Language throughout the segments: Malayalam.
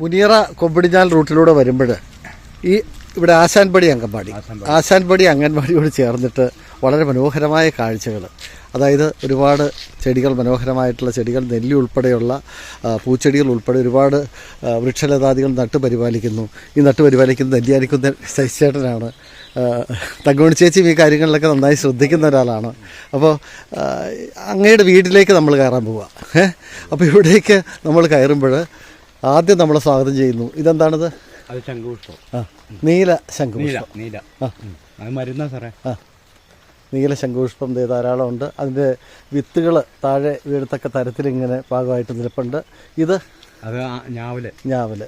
മുനിയറ കൊമ്പിടിഞ്ഞാൽ റൂട്ടിലൂടെ വരുമ്പോൾ ഈ ഇവിടെ ആശാൻപടി അംഗൻവാടി. ആശാൻപടി. അംഗൻവാടിയോട് ചേർന്നിട്ട് വളരെ മനോഹരമായ കാഴ്ചകൾ. അതായത് ഒരുപാട് ചെടികൾ മനോഹരമായിട്ടുള്ള ചെടികൾ നെല്ലി ഉൾപ്പെടെയുള്ള പൂച്ചെടികൾ ഉൾപ്പെടെ ഒരുപാട് വൃക്ഷലതാദികൾ നട്ടു പരിപാലിക്കുന്നു. ഈ നട്ടു പരിപാലിക്കുന്ന നെല്ലിയാനിക്കുന്ന ശശിചേട്ടനാണ് തങ്കമണി ചേച്ചിയും ഈ കാര്യങ്ങളിലൊക്കെ നന്നായി ശ്രദ്ധിക്കുന്ന ഒരാളാണ്. അപ്പോൾ അങ്ങയുടെ വീട്ടിലേക്ക് നമ്മൾ കയറാൻ പോവുക അപ്പോൾ ഇവിടേക്ക് നമ്മൾ കയറുമ്പോൾ ആദ്യം നമ്മൾ സ്വാഗതം ചെയ്യുന്നു. ഇതെന്താണിത്? അത് ശംഖുപുഷ്പം. ആ നീല ശംഖുപുഷ്പം. നീല ആ. അത് മരുന്നാ സാറേ. ആ. നീല ശംഖുപുഷ്പം ധാരാളം ഉണ്ട്. അതിന്റെ വിത്തുകൾ താഴെ വീഴത്തക്ക തരത്തിൽ ഇങ്ങനെ ഭാഗമായിട്ട് നിൽപ്പുണ്ട്. ഇത് അത് ഞാവൽ. ഞാവൽ.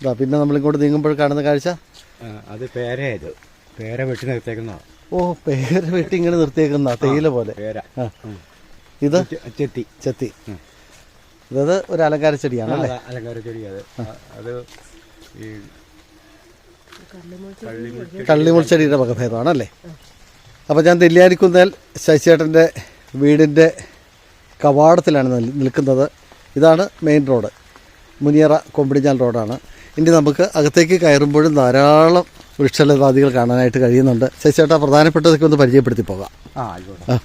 ഇതാ പിന്നെ നമ്മളിങ്ങോട്ട് നീങ്ങുമ്പോൾ കാണുന്ന കാഴ്ച? അത് പേരയത് പേര വെട്ടി നിർത്തേക്കുന്ന ഓ പേര വെട്ടി ഇങ്ങനെ നിർത്തിയേക്കുന്ന തേയില പോലെ. പേര. ഇത്? ചെത്തി. ചെത്തി. ഇത് ഒരു അലങ്കാര ചെടിയാണ് അല്ലേ? അലങ്കാര ചെടി അത്. ഈ കള്ളിമുൾച്ചെടിയുടെ വകഭേദമാണ് അല്ലേ അപ്പോൾ ഞാൻ തെല്ലിയാരിക്കുന്നേൽ ശശിയേട്ടന്റെ വീടിന്റെ കവാടത്തിലാണ് നിൽക്കുന്നത്. ഇതാണ് മെയിൻ റോഡ് മുനിയറ കൊമ്പിടിഞ്ഞാൽ റോഡാണ് ഇനി നമുക്ക് അകത്തേക്ക് കയറുമ്പോഴും ധാരാളം വൃക്ഷലതാദികൾ കാണാനായിട്ട് കഴിയുന്നുണ്ട്. ശശിയേട്ടാ പ്രധാനപ്പെട്ടതൊക്കെ ഒന്ന് പരിചയപ്പെടുത്തി പോകാം. ആ ആയിക്കോട്ടെ ആ.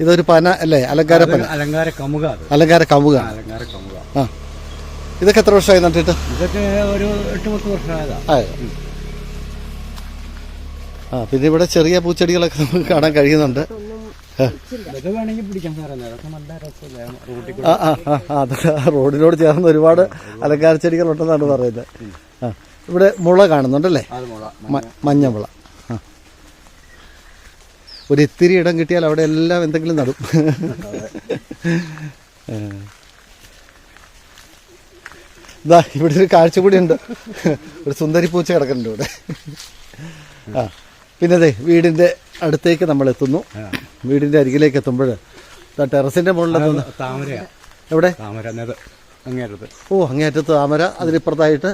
ഇതൊരു പന അല്ലേ? അലങ്കാര പന. അലങ്കാര കമുക അലങ്കാര കമുക. അലങ്കാര കമുക. ആ. ഇതൊക്കെ എത്ര വർഷമായി നട്ടിട്ട്? ഇതൊക്കെ ഒരു എട്ട് പത്ത് വർഷമായതാ. ആയോ? ആ പിന്നെ ഇവിടെ ചെറിയ പൂച്ചെടികളൊക്കെ നമുക്ക് കാണാൻ കഴിയുന്നുണ്ട്. റോഡിനോട് ചേർന്ന് ഒരുപാട് അലങ്കാര ചെടികളുണ്ടെന്നാണ് പറയുന്നത് ആ. ഇവിടെ മുള കാണുന്നുണ്ടല്ലേ? മഞ്ഞമുള ഒരു ഇത്തിരി ഇടം കിട്ടിയാൽ അവിടെ എല്ലാം എന്തെങ്കിലും നടും. ഇതാ ഇവിടെ ഒരു കാഴ്ച കൂടി ഉണ്ട്. ഒരു സുന്ദരി പൂച്ച കിടക്കുന്നുണ്ട് ഇവിടെ? ആ. പിന്നെ അതെ വീടിന്റെ അടുത്തേക്ക് നമ്മൾ എത്തുന്നു. വീടിന്റെ അരികിലേക്ക് എത്തുമ്പോൾ ടെറസിന്റെ മുകളിലെത്തുന്നു താമരയാ. എവിടെ? താമര നെത് അങ്ങേറ്റത് ഓ അങ്ങേറ്റത്ത് താമര. അതിനിപ്പുറത്തായിട്ട്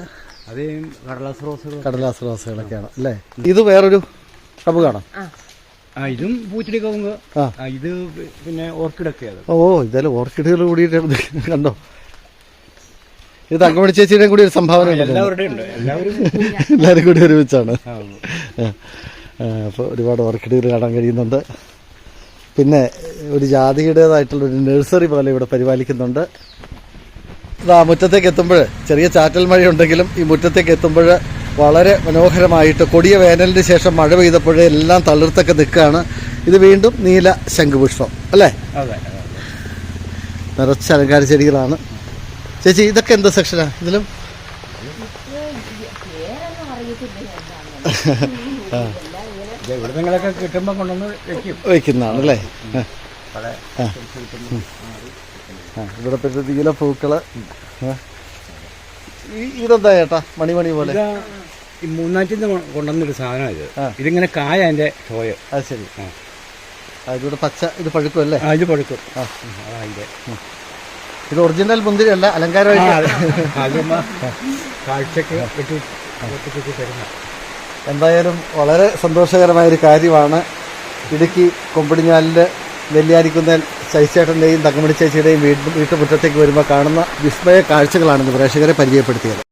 അത് ഈ കടലാസ് റോസുകൾ. കടലാസ് റോസുകളൊക്കെയാണ് അല്ലേ? ഇത് വേറൊരു കവുകാണോ ആ ഇതും പൂച്ചെടി കവുങ്ങ് ആ. ആ, ഇത് പിന്നെ ഓർക്കിഡൊക്കെ അത്. ഓ ഇതെല്ലാം ഓർക്കിഡുകൾ കൂടിയിട്ട് കണ്ടോ? ഇത് തങ്കമണി ചേച്ചിയുടെയും കൂടി ഒരു സംഭാവന ഉണ്ടല്ലോ എല്ലാവരുടെയും ഉണ്ട്. എല്ലാവരും എല്ലാവരും കൂടി ഒരുമിച്ചാണ്. ആ, അപ്പോൾ ഒരുപാട് ഓർക്കിഡുകൾ കാണാൻ കഴിയുന്നുണ്ട്. പിന്നെ ഒരു ജാതിയുടേതായിട്ടുള്ള ഒരു നഴ്സറി പോലെ ഇവിടെ പരിപാലിക്കുന്നുണ്ട്. ഇതാ മുറ്റത്തേക്ക് എത്തുമ്പോൾ ചെറിയ ചാറ്റൽ മഴയുണ്ടെങ്കിലും ഈ മുറ്റത്തേക്ക് എത്തുമ്പോൾ വളരെ മനോഹരമായിട്ട് കൊടിയ വേനലിന് ശേഷം മഴ പെയ്തപ്പോഴേ എല്ലാം തളിർത്തൊക്കെ നിൽക്കുകയാണ്. ഇത് വീണ്ടും നീല ശംഖുപുഷ്പം അല്ലേ. നിറച്ച അലങ്കാര ചെടികളാണ്. ചേച്ചി ഇതൊക്കെ എന്താ സെക്ഷനാ? ഇതിലും? കിട്ടുമ്പോൾ കൊണ്ടുവന്ന് വെക്കും. വയ്ക്കുന്നതാണ് അല്ലേ? ഇവിടെ പിന്നെ നീല പൂക്കൾ. ഇതെന്താ ചേട്ടാ? മണിമണി പോലെ. ഈ മൂന്നാറ്റിൽ നിന്ന് കൊണ്ടുവന്നൊരു സാധനമാണ് ഇത്. ആ. ഇതിങ്ങനെ കായ അതിന്റെ ചോയ. അത് ശരി. ആ. ആ, ഇതിവിടെ പച്ച ഇത് പഴുക്കും അല്ലേ? ആ ഇത് പഴുക്കും. ആ. അതാ ഇത് ഒറിജിനൽ മുന്തിരി അല്ല അലങ്കാരമായിട്ട് അതുമ്മ കാഴ്ചക്ക് വെട്ടി വെട്ടി തരുന്ന. എന്തായാലും വളരെ സന്തോഷകരമായ ഒരു കാര്യമാണ്. ഇടുക്കി കൊമ്പടിഞ്ഞാലിൽ നെല്ലിയാരിക്കുന്നേൽ ശൈച്ചേട്ടന്റെയും തങ്കമണി ചേച്ചിയുടെയും വീട്ട് വീട്ടുമുറ്റത്തേക്ക് വരുമ്പോൾ കാണുന്ന വിസ്മയ കാഴ്ചകളാണ് ഇന്ന് പ്രേക്ഷകരെ പരിചയപ്പെടുത്തിയത്.